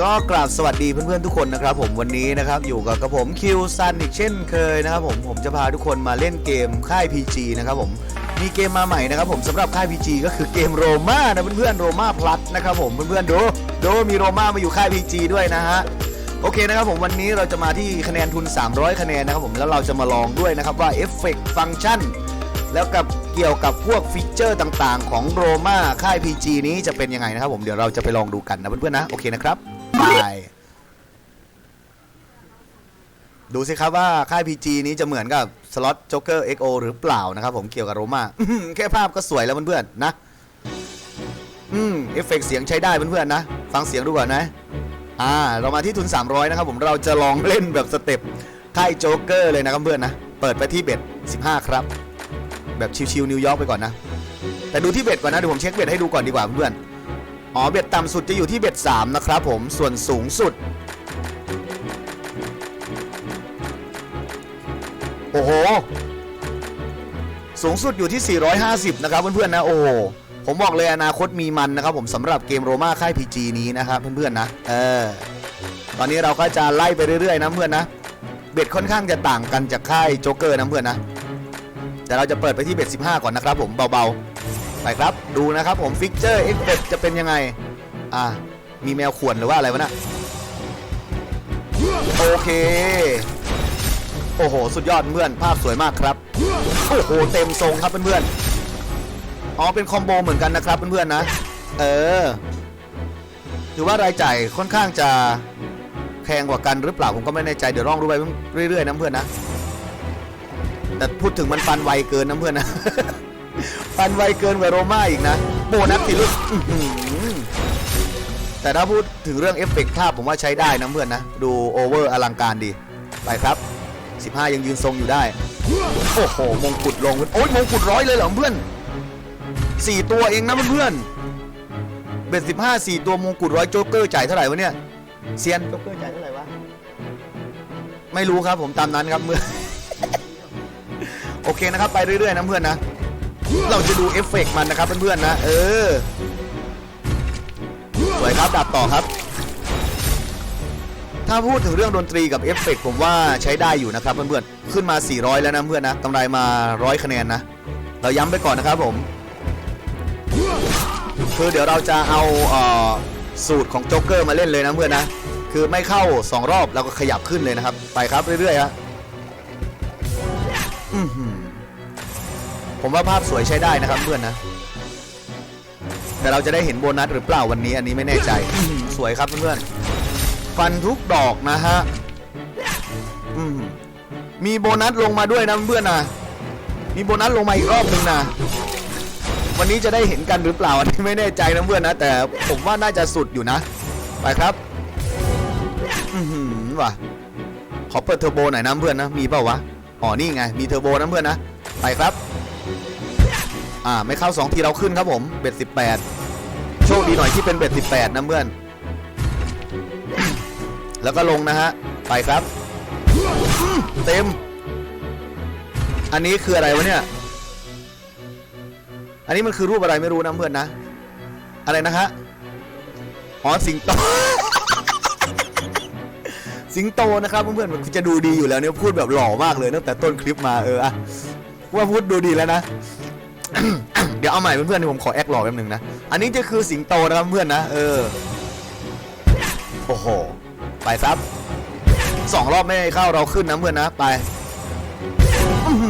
ก็กราบสวัสดีเพื่อนๆทุกคนนะครับผมวันนี้นะครับอยู่กับกระผมคิวซันอีกเช่นเคยนะครับผมผมจะพาทุกคนมาเล่นเกมค่าย PG นะครับผมมีเกมมาใหม่นะครับผมสำหรับค่าย PG ก็คือเกมโรม่านะเพื่อนๆโรม่าพลัสนะครับผมเพื่อนๆดูดูมีโรม่ามาอยู่ค่าย PG ด้วยนะฮะโอเคนะครับผมวันนี้เราจะมาที่คะแนนทุน 300 คะแนนนะครับผมแล้วเราจะมาลองด้วยนะครับว่าเอฟเฟกต์ฟังก์ชันแล้วกับเกี่ยวกับพวกฟีเจอร์ต่างๆ ของโรม่าค่าย PG นี้จะเป็นยังไงนะครับผมเดี๋ยวเราจะไปลองดูกันนะเพื่อนๆนะโอเคนะครับ บายดูสิครับว่าค่าย PG นี้จะเหมือนกับสล็อตจ็อกเกอร์ XO หรือเปล่านะครับผมเกี่ยวกับโรมาแค่ภาพก็สวยแล้วเพื่อนๆนะ อืมเอฟเฟกต์เสียงใช้ได้เพื่อนๆนะ ฟังเสียงดูก่อนนะ อ่า เรามาที่ทุน 300 นะครับผมเราจะลองเล่นแบบสเต็ปค่ายโจ๊กเกอร์เลยนะครับเพื่อนนะ เปิดไปที่เบ็ด 15 ครับ แบบชิวๆนิวยอร์กไปก่อนนะ แต่ดูที่เบ็ดก่อนนะเดี๋ยวผมเช็คเบ็ดให้ดูก่อนดีกว่าเพื่อน อ๋อเบ็ดต่ำสุดจะอยู่ที่เบ็ด3นะครับผมส่วนสูงสุด โอ้โห สูงสุดอยู่ที่ 450 นะครับเพื่อนๆนะโอ้ผมบอกเลยอนาคตมีมันนะครับผมสำหรับเกมโรม่าค่าย PG นี้นะครับเพื่อนๆนะเออตอนนี้เราก็จะไล่ไปเรื่อยๆนะเพื่อนนะเบ็ดค่อนข้างจะต่างกันจากค่ายโจ๊กเกอร์นะเพื่อนนะแต่เราจะเปิดไปที่เบ็ด15 ก่อนนะครับผมเบาๆ ไปครับดูนะครับผมฟิกเจอร์เอ็กเจะเป็นยังไง อ่ามีแมวข่วนหรือว่าอะไรวะน่ะโอเค โอ้โห สุดยอดเพื่อน ภาพสวยมากครับ โอ้โห เต็มทรงครับเพื่อนๆอ๋อ เป็นคอมโบเหมือนกันนะครับเพื่อนๆนะ เออ ถือว่ารายจ่ายค่อนข้างจะแพงกว่ากันหรือเปล่า ผมก็ไม่แน่ใจ เดี๋ยวลองดูไปเรื่อยๆนะเพื่อนนะ แต่พูดถึงมันฟันไวเกินนะเพื่อนนะ ฟันไวเกินกว่าโรม่าอีกนะโบนัสติลุกแต่ถ้าพูดถึงเรื่องเอฟเฟกต์ภาพผมว่าใช้ได้นะเพื่อนนะ ดูโอเวอร์อลังการดี ไปครับ 15 ยังยืนทรงอยู่ได้ โอ้โห มงกุฎลง โอ้ยมงกุฎร้อยเลยเหรอเพื่อนสี่ตัวเองนะเพื่อนเบ็ดสิบห้าสี่ตัวมงกุฎร้อยโจ๊กเกอร์จ่ายเท่าไหร่วะเนี่ยเซียนโจ๊กเกอร์จ่ายเท่าไหร่วะไม่รู้ครับผมตามนั้นครับเมื่อโอเคนะครับไปเรื่อยๆนะเพื่อนนะ เราจะดูเอฟเฟกต์มันนะครับเพื่อนๆนะ เออสวยครับดับต่อครับ ถ้าพูดถึงเรื่องดนตรีกับเอฟเฟกต์ผมว่าใช้ได้อยู่นะครับเพื่อนๆขึ้นมา 400 แล้วนะเพื่อนนะกำไรมา 100 คะแนนนะ เราย้ำไปก่อนนะครับผมคือเดี๋ยวเราจะเอาเออสูตรของโจ๊กเกอร์มาเล่นเลยนะเพื่อนนะ คือไม่เข้า 2 รอบเราก็ขยับขึ้นเลยนะครับ ไปครับเรื่อยๆฮะอือ ผมว่าภาพสวยใช้ได้นะครับเพื่อนนะ แต่เราจะได้เห็นโบนัสหรือเปล่าวันนี้อันนี้ไม่แน่ใจ สวยครับเพื่อนๆ ฟันทุกดอกนะฮะมีโบนัสลงมาด้วยนะเพื่อนนะมีโบนัสลงมาอีกรอบหนึ่งนะวันนี้จะได้เห็นกันหรือเปล่าอันนี้ไม่แน่ใจนะเพื่อนนะแต่ผมว่าน่าจะสุดอยู่นะ ไปครับ อือหือว่ะขอเปิดเทอร์โบหน่อยนะเพื่อนนะมีเปล่าวะอ๋อนี่ไงมีเทอร์โบนะเพื่อนนะไปครับ อ่าไม่เข้า 2 ทีเราขึ้นครับผมเบ็ด18 โชคดีหน่อยที่เป็นเบ็ด18 นะเพื่อน แล้วก็ลงนะฮะ ไปครับ เต็ม อันนี้คืออะไรวะเนี่ย อันนี้มันคือรูปอะไรไม่รู้นะเพื่อนนะ อะไรนะฮะอ๋อสิงโตสิงโตนะครับเพื่อนๆมันจะดูดีอยู่แล้วเนี่ยพูดแบบหล่อมากเลยตั้งแต่ต้นคลิปมาเอออะว่าพูดดูดีแล้วนะ เดี๋ยวเอาใหม่เพื่อนๆผมขอแอคหล่อแป๊บหนึงนะ อันนี้จะคือสิงโตนะครับเพื่อนนะ เออ โอ้โห ไปครับสองรอบไม่ให้เข้าเราขึ้นนะเพื่อนนะ ไป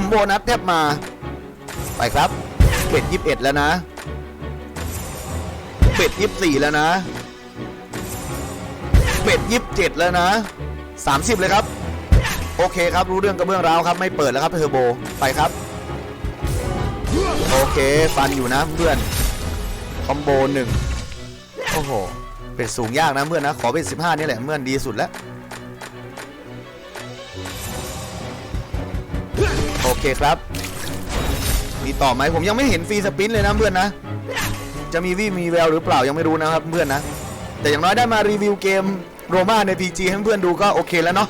โบนัสแทบมา ไปครับเบ็ดยี่สิบเอ็ดแล้วนะเบ็ดยี่สิบสี่แล้วนะเบ็ดยี่สิบเจ็ดแล้วนะสามสิบเลยครับ โอเคครับรู้เรื่องกระเบื้องร้าวครับ ไม่เปิดแล้วครับเทอร์โบไปครับ โอเคฟันอยู่นะเพื่อนคอมโบหนึ่งโอ้โหเป็ดสูงยากนะเพื่อนนะขอเป็ดสิบห้านี่แหละเพื่อนดีสุดแล้วโอเคครับ มีต่อไหมผมยังไม่เห็นฟรีสปินเลยนะเพื่อนนะ จะมีวี่มีแววหรือเปล่ายังไม่รู้นะครับเพื่อนนะ แต่อย่างน้อยได้มารีวิวเกมโรม่าใน PG ให้เพื่อนดูก็โอเคแล้วเนาะ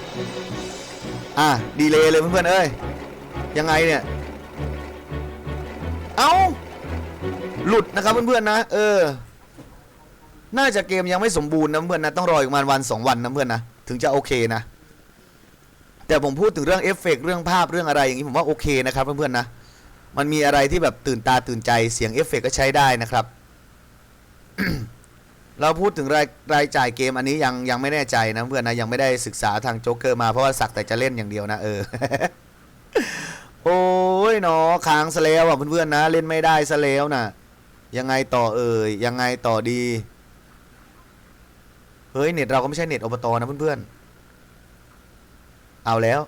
อะดีเลยเลยเพื่อนๆเอ้ยยังไงเนี่ย เอา้า หลุดนะครับเพื่อนๆนะ เออ น่าจะเกมยังไม่สมบูรณ์นะเพื่อนนะต้องรออีกประมาณวันสองวันนะเพื่อนนะถึงจะโอเคนะ แต่ผมพูดถึงเรื่องเอฟเฟกเรื่องภาพเรื่องอะไรอย่างนี้ผมว่าโอเคนะครับเพื่อนๆนะมันมีอะไรที่แบบตื่นตาตื่นใจเสียงเอฟเฟกก็ใช้ได้นะครับ เราพูดถึงรายรายจ่ายเกมอันนี้ยังยังไม่แน่ใจนะเพื่อนนะยังไม่ได้ศึกษาทางโจ๊กเกอร์มาเพราะว่าสักแต่จะเล่นอย่างเดียวนะเออ โอ้ยเนาะค้างซะแล้วอะเพื่อนๆนะ เล่นไม่ได้ซะแล้วนะยังไงต่อเอ่ยยังไงต่อดี เฮ้ยเน็ตเราก็ไม่ใช่เน็ตอบตนะเพื่อนๆเอาแล้ว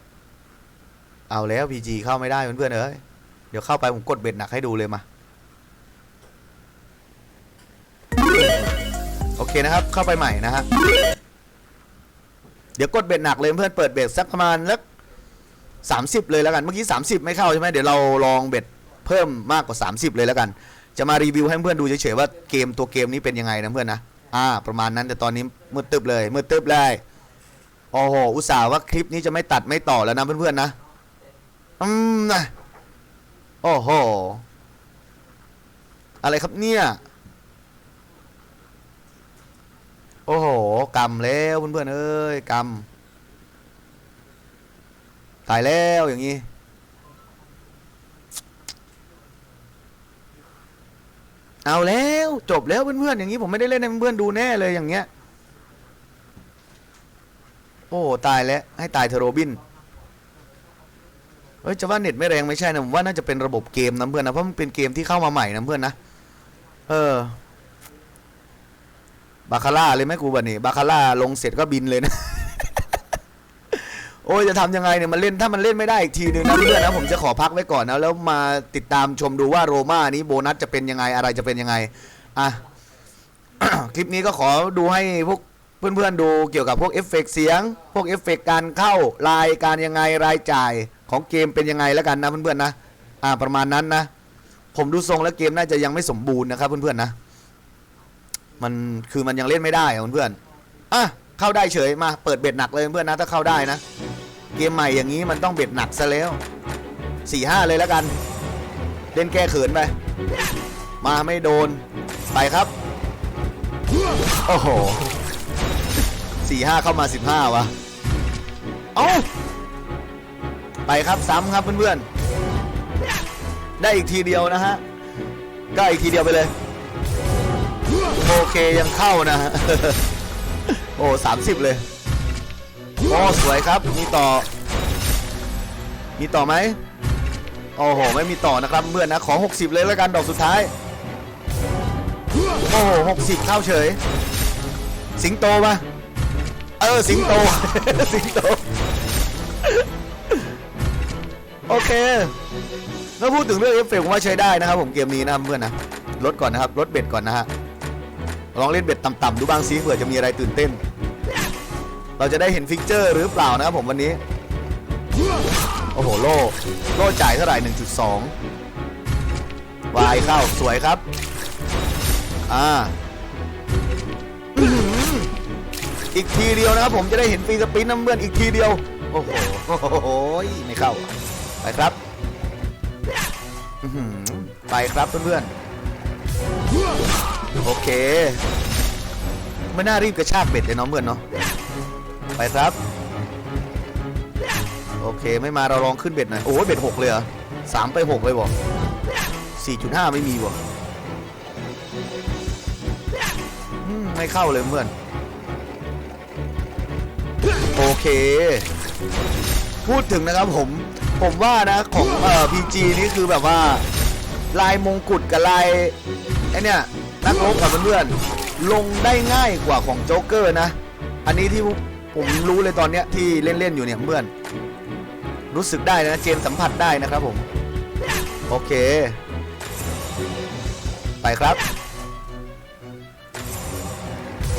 เอาแล้วพีจีเข้าไม่ได้เพื่อนๆเอ้ยเดี๋ยวเข้าไปผมกดเบ็ดหนักให้ดูเลยมาโอเคนะครับเข้าไปใหม่นะฮะเดี๋ยวกดเบ็ดหนักเลยเพื่อนเปิดเบ็ดสักประมาณสัก สามสิบเลยแล้วกัน เมื่อกี้ 30 ไม่เข้าใช่ไหมเดี๋ยวเราลองเบ็ดเพิ่มมากกว่า 30 เลยแล้วกัน จะมารีวิวให้เพื่อนดูเฉยๆว่าเกมตัวเกมนี้เป็นยังไงนะเพื่อนนะอ่าประมาณนั้นแต่ตอนนี้มืดตึบเลยมืดตึบเลยโอ้โหอุตส่าห์ว่าคลิปนี้จะไม่ตัดไม่ต่อแล้วนะเพื่อนๆนะอืมนะโอ้โหอะไรครับเนี่ยโอ้โหกำแล้วเพื่อนๆเอ้ยกำ ตายแล้วอย่างนี้ เอาแล้วจบแล้วเพื่อนๆอย่างนี้ผมไม่ได้เล่นให้เพื่อนๆดูแน่เลยอย่างเงี้ย โอ้ตายแล้วให้ตายเทโรบินเฮ้ยจะว่าเน็ตไม่แรงไม่ใช่นะผมว่าน่าจะเป็นระบบเกมนะเพื่อนนะเพราะมันเป็นเกมที่เข้ามาใหม่นะเพื่อนนะเออบาคาร่าเลยไหมกูบันนี่บาคาร่าลงเสร็จก็บินเลยนะ โอ้ยจะทำยังไงเนี่ยมันเล่นถ้ามันเล่นไม่ได้อีกทีหนึ่งนะเพื่อนนะผมจะขอพักไว้ก่อนนะแล้วมาติดตามชมดูว่าโรม่านี้โบนัสจะเป็นยังไงอะไรจะเป็นยังไงอะ คลิปนี้ก็ขอดูให้พวกเพื่อนๆดูเกี่ยวกับพวกเอฟเฟกต์เสียง พวกเอฟเฟกต์การเข้ารายการยังไงรายจ่ายของเกมเป็นยังไงแล้วกันนะเพื่อนๆนะอ่าประมาณนั้นนะ ผมดูทรงแล้วเกมน่าจะยังไม่สมบูรณ์นะครับเพื่อนๆนะ มันคือมันยังเล่นไม่ได้อะเพื่อนๆอะเข้าได้เฉยมาเปิดเบ็ดหนักเลยเพื่อนๆนะถ้าเข้าได้นะ เกมใหม่อย่างนี้มันต้องเบ็ดหนักซะแล้วสี่ห้าเลยแล้วกัน เล่นแก้เขินไป มาไม่โดน ไปครับ โอ้โหสี่ห้าเข้ามาสิบห้าวะ เอาไปครับซ้ำครับเพื่อนๆ ได้อีกทีเดียวนะฮะ ก็อีกทีเดียวไปเลย โอเคยังเข้านะฮะ โอ้สามสิบเลย โอ้สวยครับ มีต่อ มีต่อไหมโอ้โห ไม่มีต่อนะครับเพื่อนนะ ขอ 60 เลยแล้วกัน ดอกสุดท้าย โอ้โหหกสิบเข้าเฉย สิงโตมาเออ สิงโต สิงโต โอเคแล้วพูดถึงเรื่องเอฟเฟกต์ผมว่าใช้ได้นะครับ ผมเกมนี้นะครับเพื่อนนะลดก่อนนะครับลดเบ็ดก่อนนะฮะ ลองเล่นเบ็ดต่ำๆดูบ้างซิเผื่อจะมีอะไรตื่นเต้น เราจะได้เห็นฟิกเจอร์หรือเปล่านะครับผมวันนี้ โอ้โหโล่โล่จ่ายเท่าไหร่ 1.2 วายเข้า สวยครับ อ่า อีกทีเดียวนะครับผมจะได้เห็นฟีสปินน้ำเบื่อนอีกทีเดียว โอ้โหโอ้โหไม่เข้า ไปครับไปครับเพื่อนๆ โอเค ไม่น่ารีบกระชากเบ็ดเลยเน้องเพื่อนเนาะ ไปครับ โอเคไม่มาเราลองขึ้นเบ็ดหน่อย โอ้เบ็ดหกเลยเหรอสามไปหกเลยบอกสี่จุดห้าไม่มีบอกไม่เข้าเลยเพื่อน โอเค พูดถึงนะครับผม ผมว่านะของเอ่อพีจีนี่คือแบบว่า ลายมงกุฎกับลายไอเนี่ยนักรบกับเพื่อนๆลงได้ง่ายกว่าของโจ๊กเกอร์นะ อันนี้ที่ ผมรู้เลยตอนเนี้ยที่เล่นๆอยู่เนี่ยเพื่อน รู้สึกได้นะเจมสัมผัสได้นะครับผม โอเค ไปครับ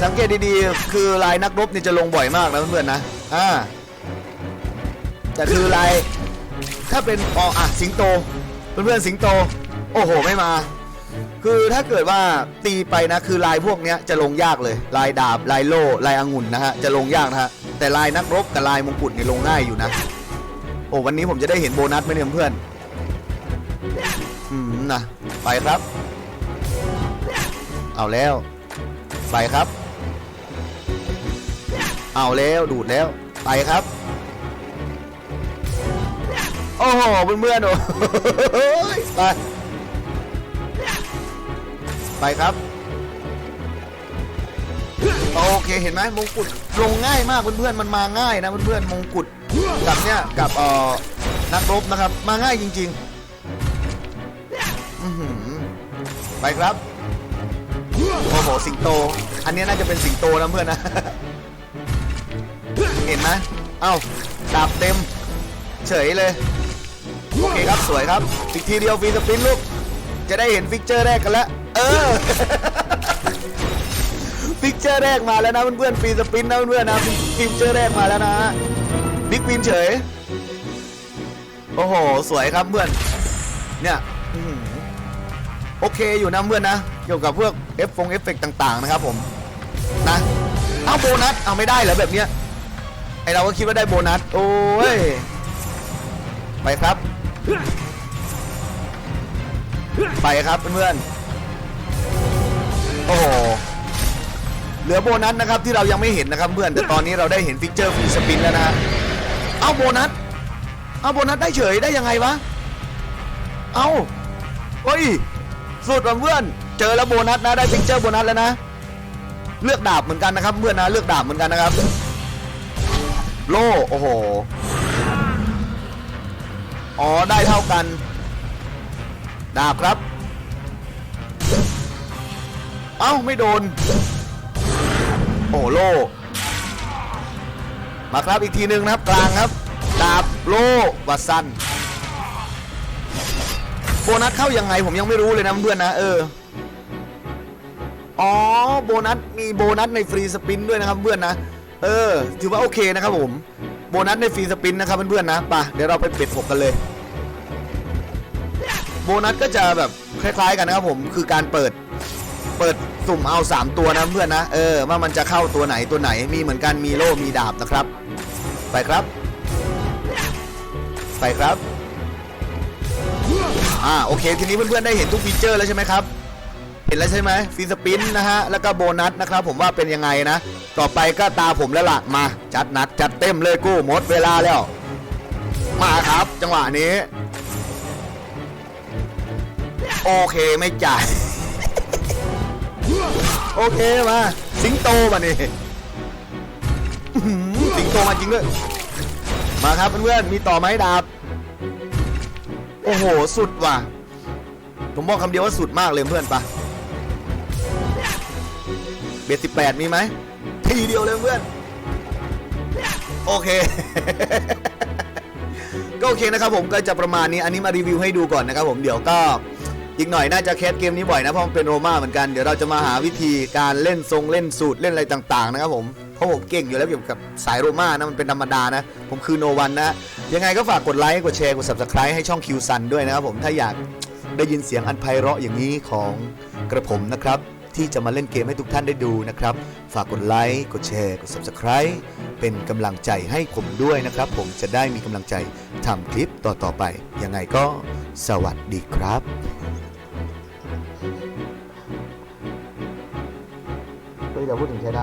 สังเกตดีๆ คือลายนักรบนี่จะลงบ่อยมากนะเพื่อนๆนะอ่าแต่คือลายถ้าเป็นอ๋ออะสิงโต เพื่อนๆสิงโต โอ้โหไม่มา คือถ้าเกิดว่าตีไปนะคือลายพวกเนี้ยจะลงยากเลย ลายดาบลายโล่ลายองุ่นนะฮะจะลงยากนะฮะแต่ลายนักรบกับลายมงกุฎเนี่ยลงง่ายอยู่นะโอ้วันนี้ผมจะได้เห็นโบนัสไหมเนี่ยเพื่อนอืมนะไปครับ เอาแล้ว ไปครับ เอาแล้วดูดแล้วไปครับโอ้โหเพื่อนๆโอ้ไป ไปครับ โอเคเห็นไหมมงกุฎลงง่ายมากเพื่อนๆมันมาง่ายนะเพื่อนๆมงกุฎกับเนี่ยกับเอ่อนักรบนะครับ มาง่ายจริงๆอไปครับโอ้โหสิงโต อันนี้น่าจะเป็นสิงโตนะเพื่อนนะ เห็นไหมเอ้าดาบเต็ม เฉยเลย โอเคครับสวยครับอีกทีเดียวฟีสปินลูกจะได้เห็นฟิกเจอร์แรกกันแล้ว ออฟิกเจอร์แรกมาแล้วนะเพื่อนๆฟรีสปินนะเพื่อนๆนะฟิกเจอร์แรกมาแล้วนะบิ๊กวินเฉย โอ้โห สวยครับเพื่อน เนี่ยโอเคอยู่นะเพื่อนนะ เกี่ยวกับพวกเอฟฟงเอฟเฟกต่าง ๆ นะครับผม นะ เอาโบนัส เอาไม่ได้เหรอแบบเนี้ย ไอเราก็คิดว่าได้โบนัส โอ้ย ไปครับ ไปครับเพื่อนๆ โอ้โหเหลือโบนัสนะครับที่เรายังไม่เห็นนะครับเพื่อนแต่ตอนนี้เราได้เห็นฟิกเจอร์ฟรีสปินแล้วนะเอาโบนัสเอาโบนัสได้เฉยได้ยังไงวะเอาเฮ้ยสุดว่ะเพื่อนเจอแล้วโบนัสนะได้ฟิกเจอร์โบนัสแล้วนะเลือกดาบเหมือนกันนะครับเพื่อนนะเลือกดาบเหมือนกันนะครับ โล่โอ้โหอ๋อได้เท่ากัน ดาบครับ เอ้าไม่โดน โอ้โลมาครับอีกทีหนึ่งนะครับกลางครับดาบโลวัดสันโบนัสเข้ายังไงผมยังไม่รู้เลยนะเพื่อนนะเอออ๋อโบนัสมีโบนัสในฟรีสปินด้วยนะครับเพื่อนนะเออ ถือว่าโอเคนะครับผมโบนัสในฟรีสปินนะครับเพื่อนๆนะไปเดี๋ยวเราไปเป็ดหกกันเลย โบนัสก็จะแบบคล้ายๆกันนะครับผมคือการเปิด เปิดสุ่มเอา 3 ตัวนะเพื่อนนะเออว่ามันจะเข้าตัวไหนตัวไหนมีเหมือนกันมีโล่มีดาบนะครับ ไปครับ ไปครับอ่าโอเค ทีนี้เพื่อนๆได้เห็นทุกฟีเจอร์แล้วใช่ไหมครับเห็นแล้วใช่ไหมฟีสปินนะฮะแล้วก็โบนัสนะครับ ผมว่าเป็นยังไงนะ ต่อไปก็ตาผมแล้วล่ะมาจัดนักจัดเต็มเลยกู้หมดเวลาแล้ว มาครับ จังหวะนี้ โอเคไม่จ่าย โอเคมา สิงโตมานี่สิงโตมาจริงด้วยมาครับเพื่อนๆมีต่อไหมดาบ โอ้โห สุดว่ะ ผมบอกคำเดียวว่าสุดมากเลยเพื่อนปะเบสสิบแปดมีไหมทีเดียวเลยเพื่อน โอเค ก็โอเคนะครับผมก็จะประมาณนี้ อันนี้มารีวิวให้ดูก่อนนะครับผมเดี๋ยวก็ อีกหน่อยน่าจะแคสเกมนี้บ่อยนะเพราะมันเป็นโรม่าเหมือนกันเดี๋ยวเราจะมาหาวิธีการเล่นทรงเล่นสูตรเล่นอะไรต่างๆนะครับผมเพราะผมเก่งอยู่แล้วเกี่ยวกับสายโรม่านะมันเป็นธรรมดานะ ผมคือโนวันนะ ยังไงก็ฝากกดไลค์กดแชร์กด subscribe ให้ช่องคิวซันด้วยนะครับผมถ้าอยากได้ยินเสียงอันไพเราะอย่างนี้ของกระผมนะครับ ที่จะมาเล่นเกมให้ทุกท่านได้ดูนะครับ ฝากกดไลค์กดแชร์กด subscribe เป็นกำลังใจให้ผมด้วยนะครับ ผมจะได้มีกำลังใจทำคลิปต่อๆไปยังไงก็สวัสดีครับ เฮ้ยเดี๋